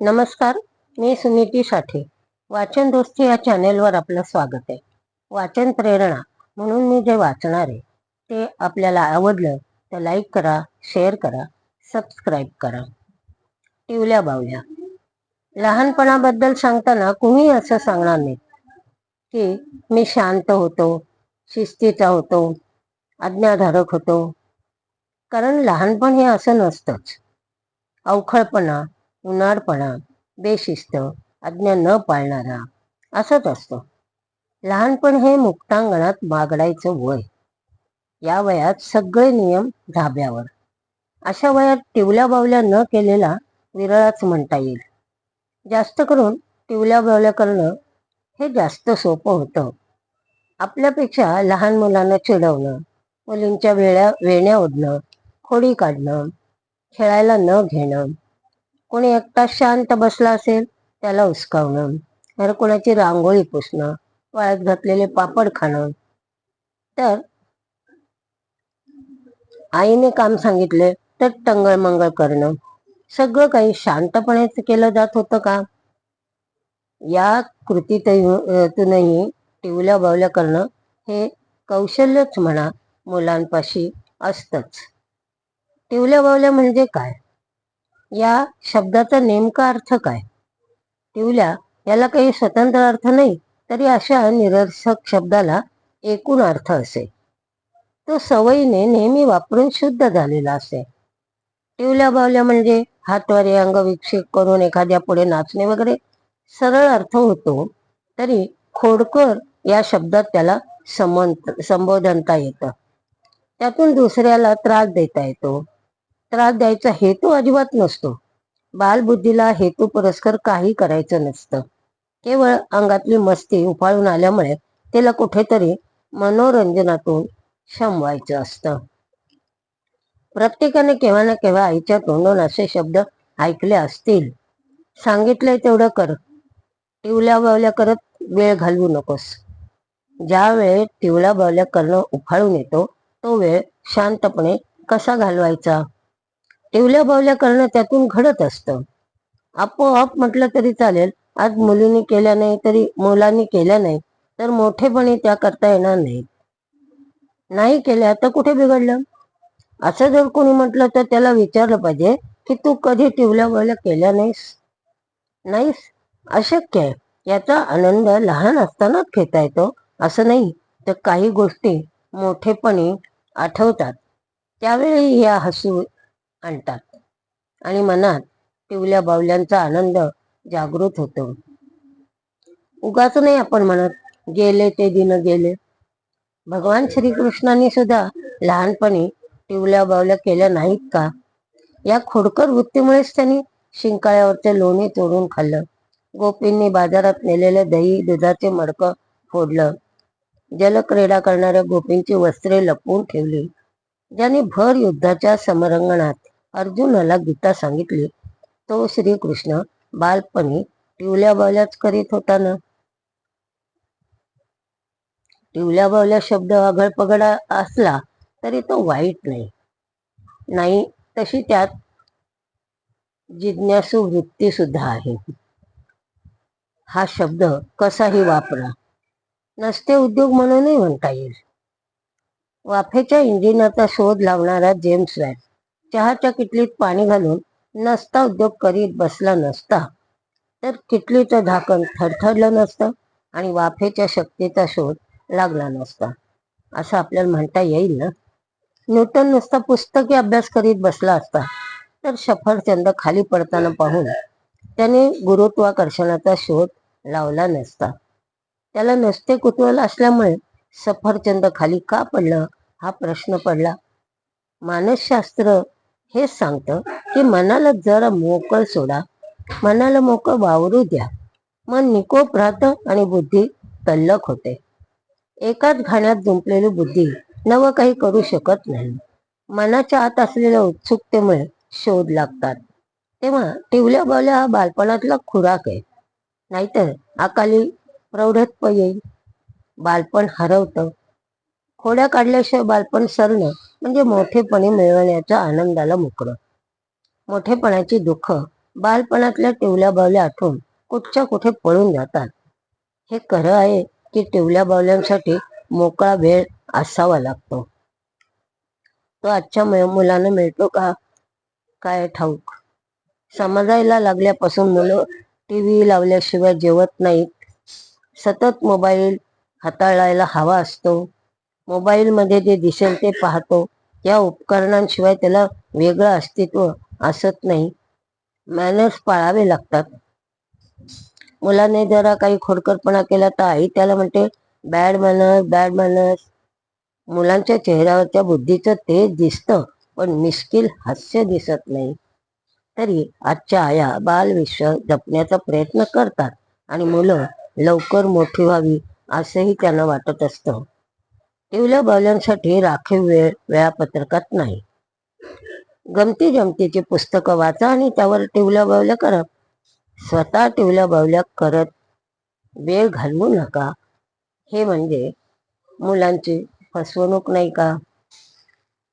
नमस्कार मी सुनीती साठे. वाचन दोस्ती या चॅनेलवर आपलं स्वागत आहे. वाचन प्रेरणा म्हणून मी जे वाचणार आहे ते आपल्याला आवडलं तर लाईक करा शेअर करा सबस्क्राईब करा. टिवल्या बावल्या. लहानपणाबद्दल सांगताना कुणी असं सांगणार नाही की मी शांत होतो शिस्तीचा होतो आज्ञाधारक होतो. कारण लहानपण हे असं नसतंच. अवखळपणा उन्हाळपणा बेशिस्त आज्ञा न पाळणारा असंच असतं. लहानपण हे मुक्तांगणात बागडायचं वय. या वयात सगळे नियम धाब्यावर. अशा वयात टिवल्या बावल्या न केलेला विरळाच म्हणता येईल. जास्त करून टिवल्या बावल्या करणं हे जास्त सोपं होतं. आपल्यापेक्षा लहान मुलांना चिडवणं मुलींच्या वेळ्या वेण्या ओढणं खोडी काढणं खेळायला न घेणं कोणी एकटा शांत बसला असेल त्याला उचकावणं तर कोणाची रांगोळी पुसणं वाळत घातलेले पापड खाणं. तर आईने काम सांगितले तर टंगळ मंगळ करणं. सगळं काही शांतपणे केलं जात होतं का? या कृतीतूनही टिवल्या बावल्या करणं हे कौशल्यच म्हणा मुलांपाशी असतच. टिवल्या बावल्या म्हणजे काय? या शब्दाचा नेमका अर्थ काय? टिवल्या याला काही स्वतंत्र अर्थ नाही तरी अशा निरर्थक शब्दाला एकूण अर्थ असे. तो सवयीने नेहमी वापरून शुद्ध झालेला असे. टिवल्या बावल्या म्हणजे हातवारे अंगविक्षेप करून एखाद्या पुढे नाचणे वगैरे सरळ अर्थ होतो तरी खोडकर या शब्दात त्याला संबोधनता येतं. त्यातून दुसऱ्याला त्रास देता येतो. त्रास द्यायचा हेतू अजिबात नसतो. बालबुद्धीला हेतू पुरस्कार काही करायचं नसतं. केवळ अंगातली मस्ती उफाळून आल्यामुळे तिला कुठेतरी मनोरंजनातून शमवायचं असतं. प्रत्येकाने केव्हा ना केव्हा आईच्या तोंडून असे शब्द ऐकले असतील. सांगितलंय तेवढं कर. टिवल्या बावल्या करत वेळ घालवू नकोस. ज्या वेळेत टिवल्या बावल्या करणं उफाळून येतो तो वेळ शांतपणे कसा घालवायचा? टिवल्या बावल्या करणं त्यातून घडत असतं. आपोआप म्हटलं तरी चालेल आज मुलींनी केल्या नाही तरी मुलांनी केल्या नाही तर मोठेपणी त्या करता येणार नाहीत. नाही केल्या तर कुठे बिघडलं? असं जर कोणी म्हटलं तर त्याला विचारलं पाहिजे की तू कधी टिवल्या बावल्या केल्या नाहीस? नाहीस? अशक्य आहे. याचा आनंद लहान असतानाच घेता येतो असं नाही. तर काही गोष्टी मोठेपणी आठवतात. त्यावेळी या हसू आणतात. आणि मनात टिवल्या बावल्यांचा आनंद जागृत होतो. उगाच नाही आपण म्हणत गेले ते दिन गेले. भगवान श्रीकृष्णांनी सुद्धा लहानपणी टिवल्या बावल्या केल्या नाहीत का? या खोडकर वृत्तीमुळेच त्यांनी शिंकाळ्यावरचे लोणी तोडून खाल्लं. गोपींनी बाजारात नेलेले दही दुधाचे मडकं फोडलं. जलक्रीडा करणाऱ्या गोपींची वस्त्रे लपवून ठेवली. ज्याने भर युद्धाच्या समरंगणात अर्जुनाला गीता सांगितली तो श्रीकृष्ण बालपणी टिवल्या बावल्याच करीत होता ना? टिवल्या बावल्या शब्द आगळपगडा असला तरी तो वाईट नाही. नाही तशी त्यात जिज्ञासू वृत्ती सुद्धा आहे. हा शब्द कसाही वापरा. नसते उद्योग म्हणूनही म्हणता येईल. वाफेच्या इंजिनाचा शोध लावणारा जेम्स वॅट चहाच्या किटलीत पाणी घालून नसता उद्योग करीत बसला नसता. तर किटलीचं झाकण थरथरलं नसतं आणि वाफेच्या शक्तीचा शोध लागला नसता. असं आपल्याला म्हणता येईल ना? न्यूटन नुसता पुस्तकी अभ्यास करीत बसला असता. तर सफरचंद खाली पडताना पाहून त्याने गुरुत्वाकर्षणाचा शोध लावला नसता. त्याला नसते कुतूहल असल्यामुळे सफरचंद खाली का पडलं? हा प्रश्न पडला. मानसशास्त्र हेच सांगतं की मनाला जरा मोकळ सोडा. मनाला मोकळ वावरू द्या. मन निकोप राहतं आणि बुद्धी तल्लक होते. एकाच घाण्यात जुंपलेली बुद्धी नवं काही करू शकत नाही. मनाच्या आत असलेल्या उत्सुकतेमुळे शोध लागतात. तेव्हा टिवल्या बावल्या हा बालपणातला खुराक आहे. नाहीतर अकाली प्रौढत्व येईल. बालपण हरवतं. खोड्या काढल्याशिवाय बालपण सरणं म्हणजे मोठेपणी मिळवण्याच्या आनंदाला मोकळं. मोठेपणाची दुःख बालपणातल्या टिवल्या बावल्या आठवून कुठच्या कुठे पळून जातात. हे खरं आहे की टिवल्या बावल्यांसाठी मोकळा वेळ असावा लागतो. तो आजच्या मुलांना मिळतो का? काय ठाऊक? समजायला लागल्यापासून मुलं टी व्ही लावल्याशिवाय जेवत नाहीत. सतत मोबाईल हाताळायला हवा असतो. मोबाईलमध्ये जे दिसेल ते पाहतो. या उपकरणांशिवाय त्याला वेगळं अस्तित्व असत नाही. मॅनर्स पाळावे लागतात. मुलाने जरा काही खोडकरपणा केला तर आई त्याला म्हणते बॅड मॅनर्स बॅड मॅनर्स मुलांच्या चेहऱ्यावरच्या बुद्धीचं तेज दिसतं पण मिश्किल हास्य दिसत नाही. तरी आजच्या आया बालविश्व जपण्याचा प्रयत्न करतात आणि मुलं लवकर मोठी व्हावी असंही त्यांना वाटत असतं. टिवल्या बावल्यांसाठी राखीव वेळ वेळापत्रकात नाही. गमती जमतीची पुस्तकं वाचा आणि त्यावर टिवल्या बावल्या करा. स्वतः टिवल्या बावल्या करत वेळ घालवू नका. हे म्हणजे मुलांची फसवणूक नाही का?